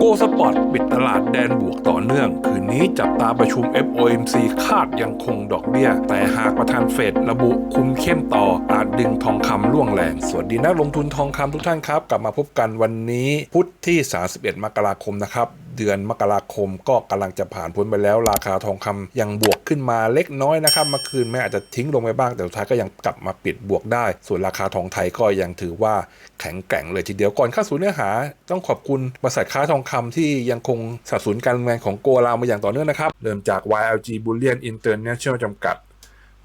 โกสปอร์ตปิดตลาดแดนบวกต่อเนื่อง คืนนี้จับตาประชุม FOMC คาดยังคงดอกเบี้ย แต่หากประธานเฟดระบุคุมเข้มต่ออาจดึงทองคำล่วงแรง สวัสดีนักลงทุนทองคำทุกท่านครับ กลับมาพบกันวันนี้พุธที่ 31 มกราคมนะครับ เดือนมกราคม ก็กำลังจะผ่านพ้นไปแล้ว ราคาทองคำยังบวกขึ้นมาเล็กน้อยนะครับเมื่อคืนแม้อาจจะทิ้งลงไปบ้างแต่สุดท้ายก็ยังกลับมาปิดบวกได้ ส่วนราคาทองไทยก็ยังถือว่าแข็งแกร่งเลยทีเดียวก่อนเข้าสู่เนื้อหา ต้องขอบคุณบริษัทค้าทองคำที่ยังคงสนับสนุนการดำเนินงานของโกลาวมาอย่างต่อเนื่องนะครับเริ่มจาก YLG Bullion International จำกัด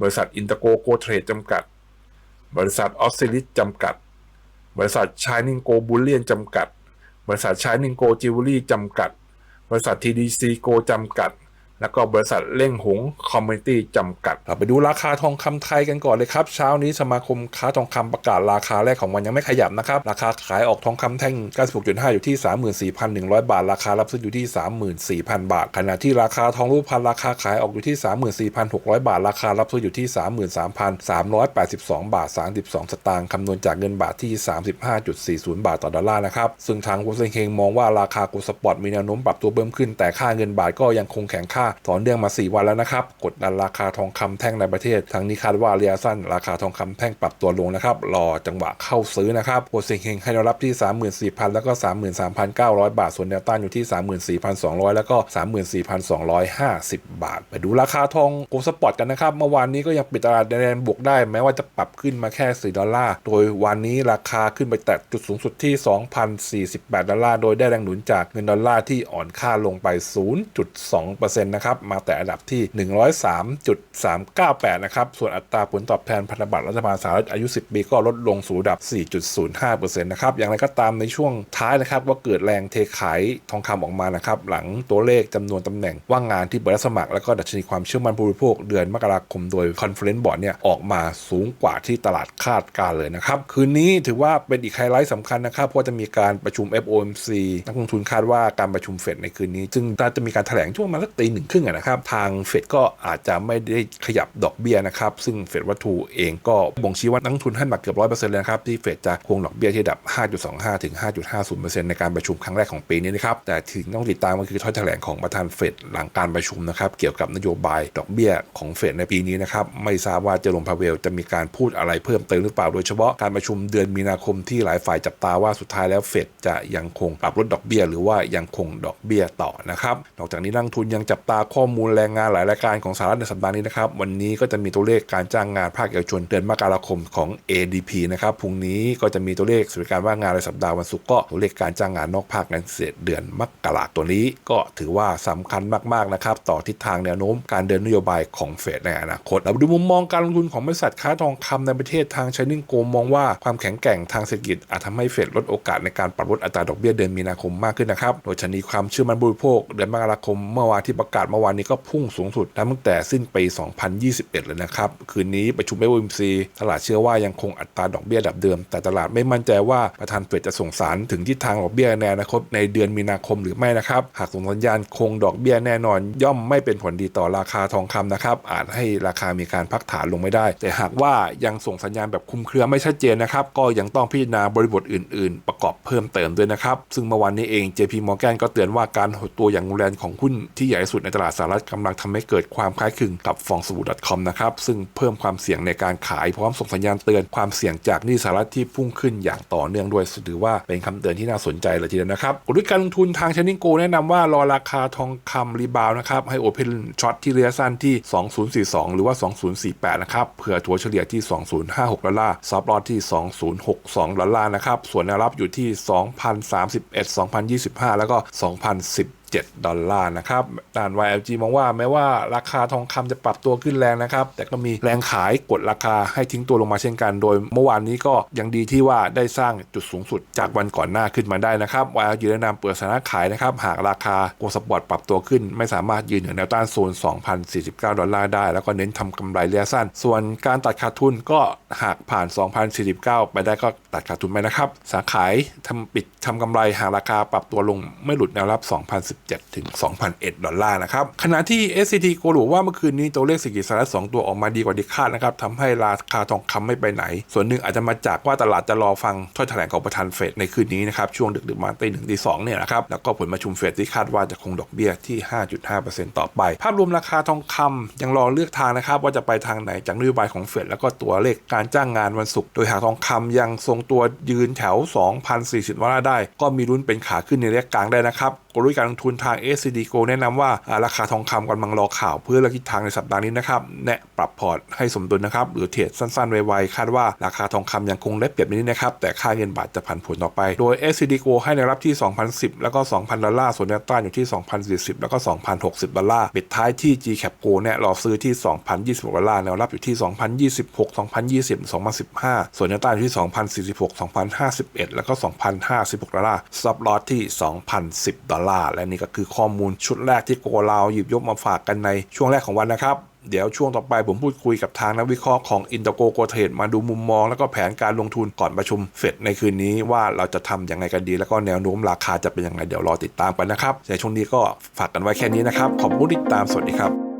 บริษัทอินเตอร์โกโกเทรดจำกัด บริษัทออสซิลิสจำกัด บริษัทชายนิงโกบูลเลียนจำกัด บริษัทชายนิงโกจิวเวลรี่จำกัด บริษัท TDC โกจำกัด แล้วก็บริษัทเล่งหงคอมมูนิตี้จำกัดไปดูราคาทองคำไทยกันก่อนเลยครับ เช้านี้สมาคมค้าทองคำประกาศราคาแรกของวันยังไม่ขยับนะครับ ราคาขายออกทองคำแท่ง 96.5 อยู่ที่ 34,100 บาท ราคารับซื้ออยู่ที่ 34,000 บาท ขณะที่ราคาทองรูปพรรณราคาขายออกอยู่ที่ 34,600 บาท ราคารับซื้ออยู่ที่ 33,382 บาท 32 สตางค์คำนวณจากเงินบาทที่ 35.40 บาทต่อดอลลาร์นะครับ ซึ่งทางโฮเซนเฮงมองว่าราคากลด์สปอร์ตมีแนวโน้มปรับตัวเพิ่มขึ้นแต่ค่าเงินบาทก็ยังคงแข็งค่าต่อเนื่องมา 4 วันแล้วนะครับกดดันราคาทองคำแท่งในประเทศ ทั้งนี้คาดว่าระยะสั้นราคาทองคำแท่งปรับตัวลงนะครับรอจังหวะเข้าซื้อนะครับโฮเซนเฮงให้แนวรับที่ 34,000 แล้วก็ 33,900 บาท ส่วนแนวต้านอยู่ที่ 34,200 แล้วก็ 34,250 บาท ไปดูราคาทองโกลด์สปอร์ตกันนะครับ เมื่อวานนี้ก็ยังปิดตลาดแดนบวกได้ แม้ว่าจะปรับขึ้นมาแค่ 4 ดอลลาร์ โดยวันนี้ราคาขึ้นไปแตะจุดสูงสุดที่ 2,048 ดอลลาร์ โดยได้แรงหนุนจากเงินดอลลาร์ที่อ่อนค่าลงไป 0.2%นนะครับมาแต่อันดับที่ 103.398 นะครับ ส่วนอัตราผลตอบแทนพันธบัตรรัฐบาลสหรัฐอายุ 10 ปีก็ลดลงสู่ระดับ 4.05%นะครับ อย่างไรก็ตามในช่วงท้ายนะครับว่าเกิดแรงเทขายทองคำออกมานะครับ หลังตัวเลขจำนวนตำแหน่งว่างงานที่เปิดรับสมัคร แล้วก็ดัชนีความเชื่อมั่นผู้บริโภคเดือนมกราคมโดย Conference Board เนี่ยออกมาสูงกว่าที่ตลาดคาดการเลยนะครับ คืนนี้ถือว่าเป็นอีกไฮไลท์สำคัญนะครับ เพราะจะมีการประชุม FOMC นักลงทุนคาดว่าการประชุมเฟดในคืนนี้ ซึ่งจะมีการแถลงช่วงมาสักตีหนึ่งครึ่งอะนะครับ ทางเฟดก็อาจจะไม่ได้ขยับดอกเบี้ยนะครับ ซึ่งเฟดวัตถุเองก็บ่งชี้ว่านักทุนให้หนักเกือบร้อยเปอร์เซ็นต์เลยนะครับ ที่เฟดจะคงดอกเบี้ยที่ระดับ 5.25 ถึง 5.50%ในการประชุมครั้งแรกของปีนี้นะครับ แต่ถึงต้องติดตามก็คือถ้อยแถลงของประธานเฟดหลังการประชุมนะครับ เกี่ยวกับนโยบายดอกเบี้ยของเฟดในปีนี้นะครับ ไม่ทราบว่าเจอร์มพาเวลจะมีการพูดอะไรเพิ่มเติมหรือเปล่า โดยเฉพาะการประชุมเดือนมีนาคมที่หลายฝ่ายจับตาว่าสุดท้ายแล้วเฟดจะยังคงปรับลดดอกเบี้ย หรือว่ายังคงดอกเบี้ยต่อนะครับ นอกจากนี้นักทุนยังจับตาข้อมูลแรงงานหลายรายการของสหรัฐในสัปดาห์นี้นะครับ วันนี้ก็จะมีตัวเลขการจ้างงานภาคเอกชนเดือนมกราคมของ ADP นะครับพรุ่งนี้ก็จะมีตัวเลขสถิติการว่างงานในสัปดาห์วันศุกร์ก็ตัวเลขการจ้างงานนอกภาคการเกษตรเดือนมกราตัวนี้ก็ถือว่าสำคัญมากๆนะครับต่อทิศทางแนวโน้มการเดินนโยบายของเฟดในอนาคตเราดูมุมมองการลงทุนของบริษัทค้าทองคำในประเทศทางชนิงโกมองว่าความแข็งแกร่งทางเศรษฐกิจอาจทำให้เฟดลดโอกาสในการปรับลดอัตราดอกเบี้ยเดือนมีนาคมมากขึ้นนะครับโดยชนีความเชื่อมั่นบริโภคเดือนมกราคมเมื่อวานที่ประกาศเมื่อวานนี้ก็พุ่งสูงสุดตั้งแต่สิ้นปี 2021 เลยนะครับ คืนนี้ประชุม FOMC ตลาดเชื่อว่ายังคงอัตราดอกเบี้ยระดับเดิม แต่ตลาดไม่มั่นใจว่าประธานเฟดจะส่งสารถึงทิศทางดอกเบี้ยในอนาคตในเดือนมีนาคมหรือไม่นะครับ หากส่งสัญญาณคงดอกเบี้ยแน่นอน ย่อมไม่เป็นผลดีต่อราคาทองคำนะครับ อาจให้ราคามีการพักฐานลงไม่ได้ แต่หากว่ายังส่งสัญญาณแบบคุมเครือไม่ชัดเจนนะครับ ก็ยังต้องพิจารณาบริบทอื่นๆประ กอบเพิ่มเติมด้วยนะครับ ซึ่งเมื่อวานนี้เอง JP Morgan ก็เตือนว่าการหดตัวอย่างรุนแรงของหุ้นที่ใหญ่สุดในตลาดสหรัฐกำลังทำให้เกิดความคล้ายคลึงกับฟองสบู่ .com นะครับ ซึ่งเพิ่มความเสี่ยงในการขายพร้อมส่งสัญญาณเตือนความเสี่ยงจากหนี้สหรัฐที่พุ่งขึ้นอย่างต่อเนื่องด้วยถือว่าเป็นคำเตือนที่น่าสนใจเลยทีเดียวนะครับกลยุทธ์การลงทุนทางชนิงโกแนะนำว่ารอราคาทองคำรีบาวนะครับให้โอเพนช็อตที่ระยะสั้นที่ 2042 หรือว่า 2048 นะครับเผื่อถัวเฉลี่ยที่ 2056 ดอลลาร์ซับลอตที่ 2062 ดอลลาร์นะครับส่วนแนวรับอยู่ที่ 2031 2025 แล้วก็ 2010 7 ดอลลาร์นะครับด้าน YLG มองว่าแม้ว่าราคาทองคำจะปรับตัวขึ้นแรงนะครับ แต่ก็มีแรงขายกดราคาให้ทิ้งตัวลงมาเช่นกัน โดยเมื่อวานนี้ก็ยังดีที่ว่าได้สร้างจุดสูงสุดจากวันก่อนหน้าขึ้นมาได้นะครับ YLG แนะนำเปิดสถานะขายนะครับหากราคาโกลสปอร์ตปรับตัวขึ้น ไม่สามารถยืนเหนือแนวต้านโซน 2,049 ดอลลาร์ได้ แล้วก็เน้นทำกำไรระยะสั้น ส่วนการตัดขาดทุนก็หากผ่าน 2,049 ไปได้ก็ตัดขาดทุนไปนะครับ สาขายทำปิดทำกำไรหากราคาปรับตัวลงไม่หลุดแนวรับ2,110 7 ถึง 2,001 ดอลลาร์นะครับ ขณะที่ SCT โกลบอกว่าเมื่อคืนนี้ตัวเลขเศรษฐกิจสหรัฐสองตัวออกมาดีกว่าที่คาดนะครับทำให้ราคาทองคำไม่ไปไหน ส่วนหนึ่งอาจจะมาจากว่าตลาดจะรอฟังถ้อยแถลงของประธานเฟดในคืนนี้นะครับช่วงดึกๆมาตีหนึ่งตีสองเนี่ยนะครับแล้วก็ผลประชุมเฟดที่คาดว่าจะคงดอกเบี้ยที่ 5.5%ต่อไป ภาพรวมราคาทองคำยังรอเลือกทางนะครับว่าจะไปทางไหนจากนโยบายของเฟดแล้วก็ตัวเลขการจ้างงานวันศุกร์โดยหากทองคำยังทรงตัวยืนแถว 2,040ดอลลาร์ได้ ก็มีลุ้นเป็นขาขึ้นในระยะกลางได้นะครับ กลยุทธ์การลงทุนทาง SCD Go แนะนำว่าอ่าราคาทองคำกำลังรอข่าวเพื่อเลือกทิศทางในสัปดาห์นี้นะครับแนะปรับพอร์ตให้สมดุลนะครับหรือเทรดสั้นๆไวๆคาดว่าราคาทองคำยังคงได้เปรียบนิดนะครับแต่ค่าเงินบาทจะผันผวนต่อไป โดย SCD Go ให้แนวรับที่ 2,010 แล้วก็ 2,000 ดอลลาร์ส่วนแนวต้านอยู่ที่ 2,040 แล้วก็ 2,060 ดอลลาร์ปิดท้ายที่ G Cap Go เนี่ยรอซื้อที่ 2,026 ดอลลาร์แนวรับอยู่ที่ 2,026 2,020 2,015 ส่วนแนวต้านอยู่ที่ 2,046 2,051 แล้วก็ 2,056 ดอลลาร์ซับลอตที่ 2,010 ดอลลาและนี่ก็คือข้อมูลชุดแรกที่โกลาวหยิบยกมาฝากกันในช่วงแรกของวันนะครับ เดี๋ยวช่วงต่อไปผมพูดคุยกับทางนักวิเคราะห์ของอินเตอร์โกโกเทดมาดูมุมมองแล้วก็แผนการลงทุนก่อนประชุมเฟดในคืนนี้ว่าเราจะทำยังไงกันดี แล้วก็แนวโน้มราคาจะเป็นยังไงเดี๋ยวรอติดตามกันนะครับในช่วงนี้ก็ฝากกันไว้แค่นี้นะครับขอบคุณที่ติดตามสวัสดีครับ